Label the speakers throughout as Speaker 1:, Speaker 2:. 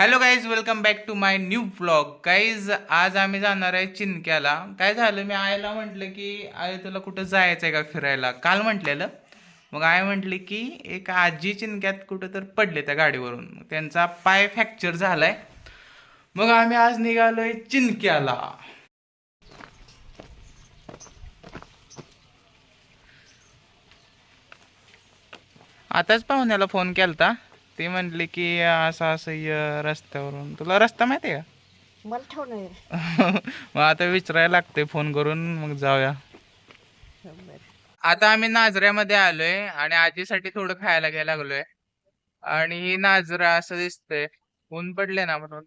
Speaker 1: Hello guys welcome back to my new blog guys आज आम्ही जाणार आहे चिनक्याला. काय झालं? मी आईला म्हटलं की आई तुला कुठं जायचं आहे का फिरायला? काल म्हटलेलं. मग आई म्हटली की एक आजी चिनक्यात कुठं तर पडले त्या गाडीवरून. त्यांचा पाय फ्रॅक्चर झालाय. मग आम्ही आज निघालोय चिनक्याला. आताच पाहुण्याला फोन केलता. ते म्हणले की असं असं य रस्त्यावरून. तुला रस्ता माहिती आहे
Speaker 2: मला ठेवणं
Speaker 1: का मग आता विचारायला लागते फोन करून मग जाऊया. आता आम्ही नाझऱ्यामध्ये आलोय आणि आजीसाठी थोडं खायला घ्यायला लागलोय. आणि ही नाझरा असं दिसतंय. ऊन पडले ना म्हणून.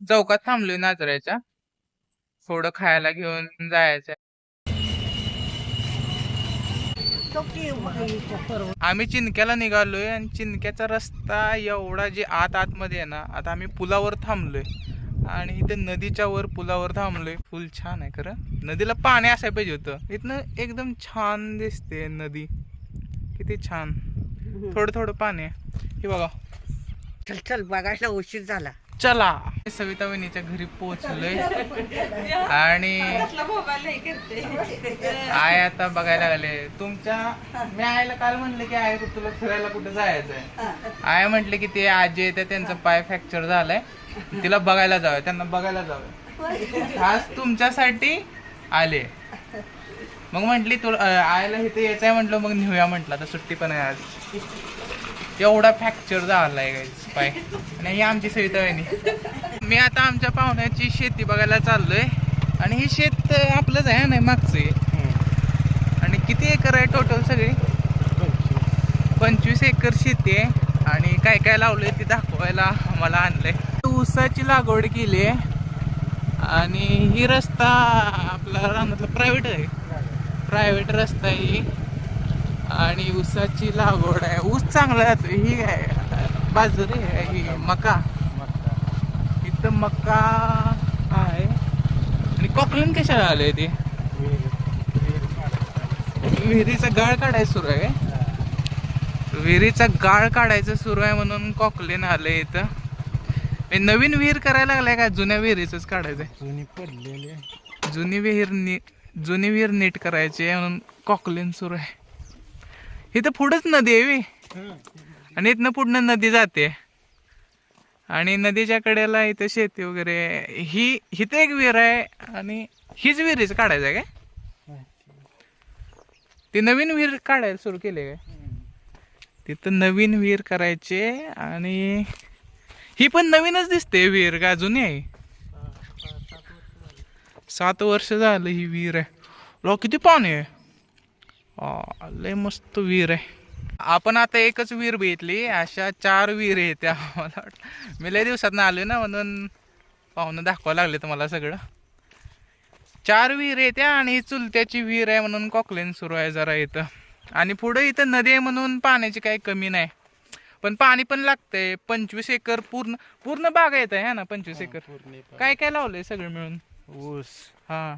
Speaker 1: चौकात थांबलोय नाझऱ्याच्या थोडं खायला घेऊन जायचंय. आम्ही चिनक्याला निघालोय आणि चिनक्याचा रस्ता एवढा जे आत आतमध्ये आहे ना आता आम्ही पुलावर थांबलोय. आणि इथे नदीच्या वर पुलावर थांबलोय. फुल छान आहे खरं. नदीला पाणी असायला पाहिजे होतं. इथनं एकदम छान दिसते नदी. किती छान. थोडं थोडं पाणी आहे. हे बघा.
Speaker 2: चल चल बघायला उशीर झाला.
Speaker 1: चला. सविता वहिनीच्या घरी पोहोचलोय. आणि आय आता बघायला लागले. तुमच्या मी आईला काल म्हणलं की आय तुला फिरायला कुठे जायचंय? आय म्हटले की ते आजी येते त्यांचा पाय फ्रॅक्चर झालाय. तिला बघायला जावं त्यांना बघायला जावं खास तुमच्यासाठी आले. मग म्हटली तुला आयला इथे यायचंय म्हटलं मग नेऊया म्हटलं. आता सुट्टी पण आहे आज. एवढा फ्रॅक्चर झालाय पाय. आणि ही आमची सविता वहिनी मी आता आमच्या पाहुण्याची शेती बघायला चाललोय. आणि ही शेत आपलंच आहे नाही मागचं आहे. आणि किती एकर आहे टोटल सगळी? पंचवीस एकर शेती आहे. आणि काय काय लावलंय ते दाखवायला आम्हाला आणलंय. ऊसाची लागवड केली आहे. आणि ही रस्ता आपला रानातला प्रायव्हेट आहे. प्रायव्हेट रस्ता आहे ही. आणि ऊसाची लागवड आहे. ऊस चांगला ही आहे बाजरी आहे ही. मका. इथं मका आहे. आणि कॉकलन कशाला आलंय ते? विहिरीचा गाळ काढायचं सुरू आहे? विहिरीचा गाळ काढायचं सुरू आहे म्हणून कॉकलेन आलंय इथं. नवीन विहीर करायला लागलाय का? जुन्या विहिरीच काढायचंय.
Speaker 3: जुनी पडलेली आहे.
Speaker 1: जुनी विहीर नी जुनी विहीर नीट करायची म्हणून कॉकलेन सुरू आहे. इथं पुढंच नदी आहे आणि इथनं पुढनं नदी जाते. आणि नदीच्या कडेला इथं शेती वगैरे ही इथं एक विहीर आहे आणि हीच विहिरीच काढायचं आहे काय? ती नवीन विहीर काढायला सुरू केली काय? तिथं नवीन विहीर करायचे आणि ही पण नवीनच दिसते विहीर का जुनी आहे? सात वर्ष झालं ही विहीर आहे. लो किती पाणी आहे? लय मस्त विहीर आहे. आपण आता एकच विहीर बघितली अशा चार विहीर आहेत त्या मला मी लय दिवसात ना आलोय ना म्हणून पाहुणं दाखवा लागले तुम्हाला सगळं. चार विहीर आहेत त्या आणि ही चुलत्याची विहीर आहे म्हणून कॉकलेन सुरू आहे जरा इथं. आणि पुढे इथं नदी आहे म्हणून पाण्याची काही कमी नाही. पण पाणी पण लागतंय. पंचवीस एकर पूर्ण पूर्ण बाग येत आहे ना पंचवीस एकर.
Speaker 3: पूर्ण पा-
Speaker 1: काय काय लावलंय सगळं मिळून?
Speaker 3: ऊस.
Speaker 1: हा.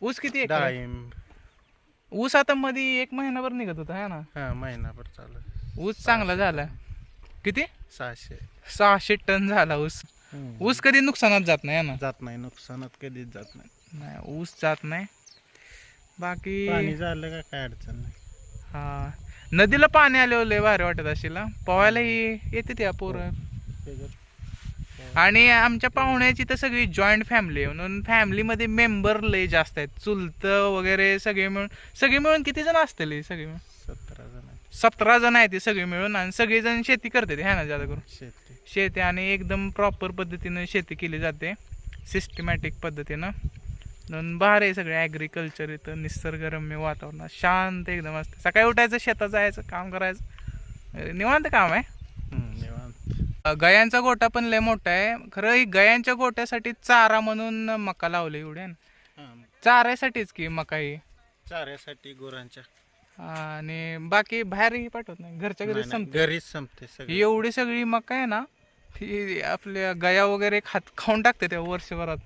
Speaker 1: ऊस किती एकर आहे?
Speaker 3: डाळिंब.
Speaker 1: ऊस आता मध्ये एक महिनाभर निघत होता है ना?
Speaker 3: हा महिनाभर चालू आहे.
Speaker 1: ऊस चांगला झाला. किती?
Speaker 3: सहाशे.
Speaker 1: सहाशे टन झाला ऊस. ऊस कधी नुकसानात जात नाही है ना?
Speaker 3: जात नाही नुकसानात कधीच जात नाही.
Speaker 1: नाही ऊस जात नाही. बाकी
Speaker 3: पाणी झालं का काय अडचण नाही.
Speaker 1: हा. नदीला पाणी लय भारी वाटत असेल हा. पोहायलाही येते त्या पोरं.
Speaker 3: त्याच्यात
Speaker 1: आणि आमच्या पाहुण्याची तर सगळी जॉईंट फॅमिली आहे. म्हणून फॅमिलीमध्ये मेंबर लय जास्त आहेत. चुलतं वगैरे सगळे मिळून सगळे मिळून किती जण असतील सगळे? मिळून
Speaker 3: सतरा जण.
Speaker 1: सतरा जण आहेत ते सगळे मिळून आणि सगळेजण शेती करतात ह्या ना जादा करून
Speaker 3: शेती.
Speaker 1: शेती आणि एकदम प्रॉपर पद्धतीनं शेती केली जाते. सिस्टमॅटिक पद्धतीनं. म्हणून भार आहे सगळे ॲग्रिकल्चर इथं निसर्गरम्य वातावरण. शांत एकदम असतं. सकाळी उठायचं शेतात जायचं काम करायचं. निवांत काम आहे. गयांचा गोटा पण लय मोठा आहे. खरं ही गयांच्या गोट्यासाठी चारा म्हणून मका लावले एवढे चाऱ्यासाठीच की मका ही.
Speaker 3: चाऱ्यासाठी गुरांच्या.
Speaker 1: आणि बाकी बाहेरही पाठवत नाही. घरच्या घरी
Speaker 3: नाही,
Speaker 1: संपते.
Speaker 3: घरीच संपते सगळी.
Speaker 1: एवढी सगळी मका आहे ना ती आपल्या गया वगैरे खात खाऊन टाकते त्या वर्षभरात.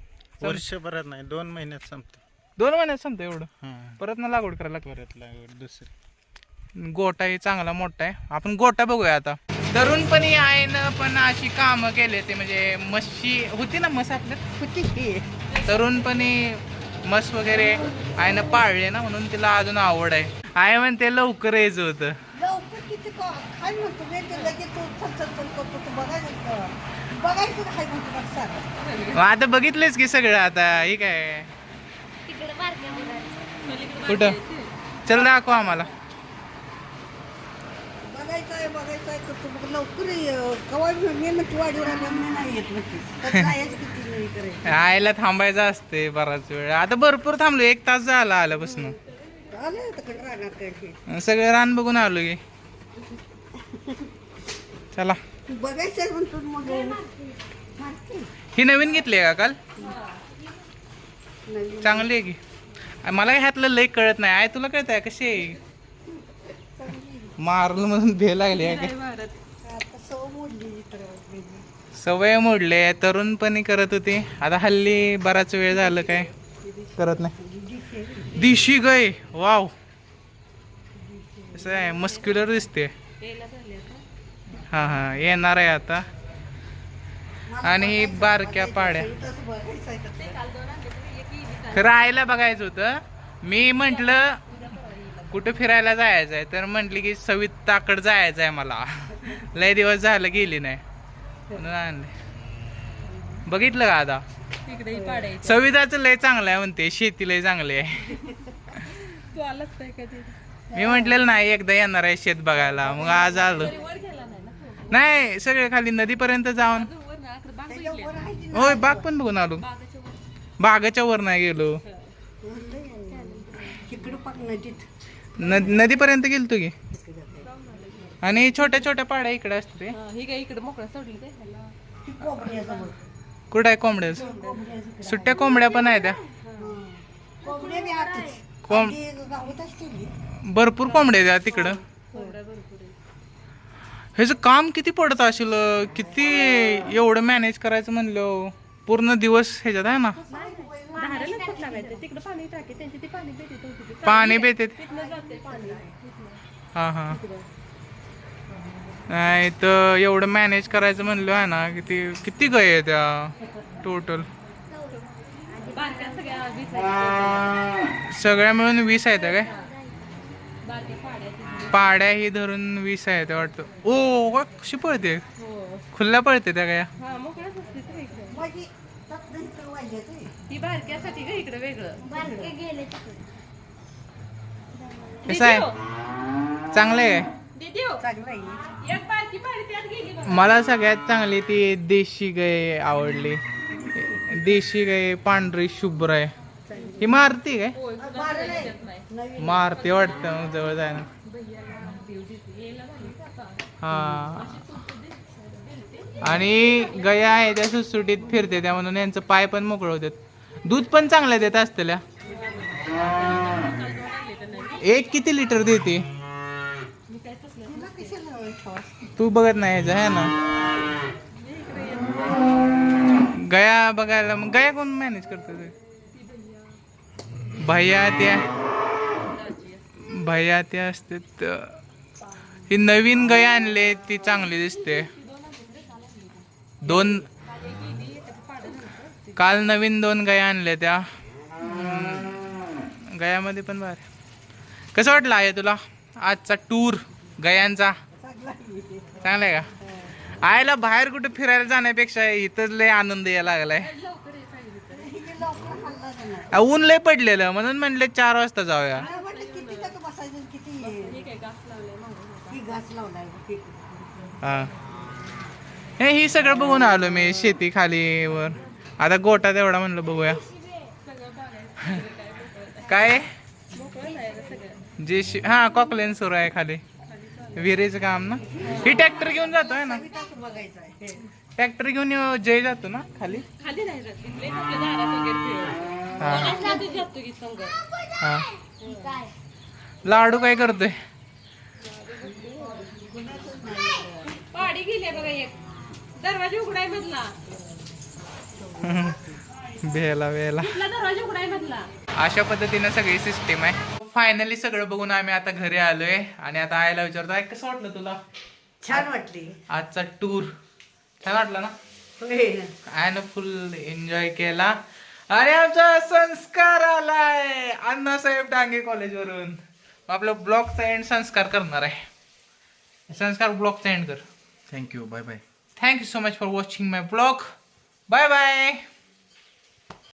Speaker 3: वर्षभरात नाही दोन महिन्यात संपते.
Speaker 1: दोन महिन्यात संपतं एवढं.
Speaker 3: हा.
Speaker 1: परत ना लागवड करायला
Speaker 3: परत लागवड दुसरी.
Speaker 1: लागते गोटाही चांगला मोठा आहे. आपण गोटा बघूया आता. तरुणपणी आईनं पण अशी कामं केले ते म्हणजे म्हशी होती ना म्हस आपल्यात?
Speaker 2: होती की.
Speaker 1: तरुणपणी म्हस वगैरे आईनं पाळले ना म्हणून तिला अजून आवड आहे. आई म्हणते लवकर यायचं होतं आता बघितलेच की सगळं आता? हे काय? कुठं? चल दाखव आम्हाला.
Speaker 2: बघायचं आहे बघायचं आहे तर तू मग लवकर ये. कवा मी मी म्हणते वाढीवर आल्या मी नाही येत म्हणते. तर जायचं किती नाही करायचं
Speaker 1: आईला थांबायचं असते बराच वेळ. आता भरपूर थांबलो एक तास झाला आल्यापासून.
Speaker 2: आले तिकडे राहणार काय
Speaker 1: सगळं रान बघून आलो की. चला.
Speaker 2: तू बघायचं आहे म्हणतो मग मारते.
Speaker 1: ही नवीन घेतली आहे का काल?
Speaker 2: नवीन.
Speaker 1: चांगली आहे की. मला ह्यातलं लय कळत नाही. आय तुला कळत आहे कशी आहे? मारलं म्हणून भे लागली. सवय मोडले तरुणपणी करत होती. आता हल्ली बराच वेळ झालं काय? करत नाही. दिशी गय. वाव. असं आहे. मस्क्युलर दिसते. हा हा. येणार आहे आता. आणि बारक्या पाड्या. आईला बघायचं होतं. मी म्हंटल कुठं फिरायला जायचं आहे तर म्हटली की सविताकड जायचं आहे मला. लय दिवस झालं गेली नाही. म्हणून आणले. बघितलं का आता?
Speaker 4: तिकडे पाडायचं
Speaker 1: सविताचं लय चांगलं आहे म्हणते. शेती लय चांगली आहे. मी म्हटलेलं नाही एकदा येणार आहे शेत बघायला. मग आज आलो.
Speaker 4: नाही
Speaker 1: सगळे खाली नदीपर्यंत जाऊन. होय बाग पण बघून आलो.
Speaker 4: बागाच्या वर.
Speaker 1: नाही गेलो.
Speaker 2: तिकडं पाक नदीत.
Speaker 1: नद नदीपर्यंत गेलतो की आणि छोट्या छोट्या पाड्या इकडे असते
Speaker 4: ही काय इकडे मोकळं सोडली ते
Speaker 1: कुठं आहे
Speaker 2: कोंबड्याजवळ.
Speaker 1: सुट्ट्या कोंबड्या पण आहेत त्या.
Speaker 2: कोंबड्या.
Speaker 1: कोंब भरपूर कोंबड्या आहेत त्या तिकडं
Speaker 4: कोंबड्या.
Speaker 1: ह्याचं काम किती पडत असेल किती एवढं मॅनेज करायचं म्हणलं पूर्ण दिवस ह्याच्यात आहे ना
Speaker 4: तिकडे पाणी टाके त्यांची ती पाणी देते तो तिथे
Speaker 1: पाणी बेते
Speaker 4: तिथनं जाते पाणी.
Speaker 1: हा हा. नाही तर एवढं मॅनेज करायचं म्हणलं आहे ना किती किती गय आहे त्या टोटल
Speaker 4: सगळ्या
Speaker 1: मिळून वीस आहेत काय?
Speaker 4: पाड्या
Speaker 1: ही धरून वीस आहेत वाटतं. ओ वा, कशी पळते?
Speaker 4: हो.
Speaker 1: खुल्ल्या पळते त्या काय?
Speaker 4: हा. ती बारक्यासाठी का इकडे वेगळं.
Speaker 1: कसं आहे? चांगलं आहे?
Speaker 4: दीदी हो,
Speaker 2: चांगलं आहे.
Speaker 4: एक बारकी गेली बघ.
Speaker 1: मला सगळ्यात चांगली ती देशी गाय आवडली. देशी गाय पांढरी शुभ्र आहे. ही मारती काय?
Speaker 4: होय, तुला
Speaker 2: नाही.
Speaker 1: मारते वाटतं मग जवळ जाय ना
Speaker 4: भैयाला देव देते. यायला झाली का आता?
Speaker 1: हा. आणि गया आहे त्या सुटसुटीत फिरते त्या म्हणून यांचं पाय पण मोकळ होतात. दूध पण चांगलं देत असतेल्या. एक किती लिटर देते? तू बघत नाही ह्याचं आहे ना? गया बघायला मग गया कोण मॅनेज करतो ते? भैया त्या भैया त्या असते ही नवीन गया आणले ती चांगली दिसते. दोन काल नवीन दोन गया आणल्या त्या. गयामध्ये पण बार कसं वाटलं आहे तुला? आजचा टूर गयांचा? चांगला आहे का? आयला बाहेर कुठे फिरायला जाण्यापेक्षा इथंच लय आनंद यायला लागलाय. ऊन लय पडलेलं. म्हणून म्हणले चार वाजता जाऊया.
Speaker 4: हे.
Speaker 2: ही हे.
Speaker 1: हा. हे ही सगळं बघून आलो मी शेती खाली वर. आता गोटा तेवढा म्हणलं बघूया. काय. जे शि- हा कॉकलेन सुरू आहे खाली. विहिरीचं काम ना? ही ट्रॅक्टर घेऊन जातोय ना?
Speaker 2: बघायचं आहे हे.
Speaker 1: ट्रॅक्टर घेऊन जय जातो ना खाली?
Speaker 4: जात.
Speaker 1: हा.
Speaker 4: जातो.
Speaker 1: हा. लाडू काय करतोय?
Speaker 4: पाडी गेली बघा एक. दरवाजा उघडाय मधला. उघडाय मधला?
Speaker 1: अशा पद्धतीने सगळी सिस्टीम आहे. फायनली सगळं बघून आम्ही आता घरी आलोय. आणि आता आयला विचारतो "आई, कसं वाटलं तुला?
Speaker 2: छान वाटली.
Speaker 1: आजचा टूर छान वाटला ना? आयनं फुल एन्जॉय केला. आणि आमचा संस्कार आलाय. अण्णासाहेब डांगे कॉलेजवरून आपलं ब्लॉगचा एंड संस्कार करणार आहे. संस्कार ब्लॉगचा एंड कर.
Speaker 5: Thank you bye bye
Speaker 1: thank you so much for watching my blog bye bye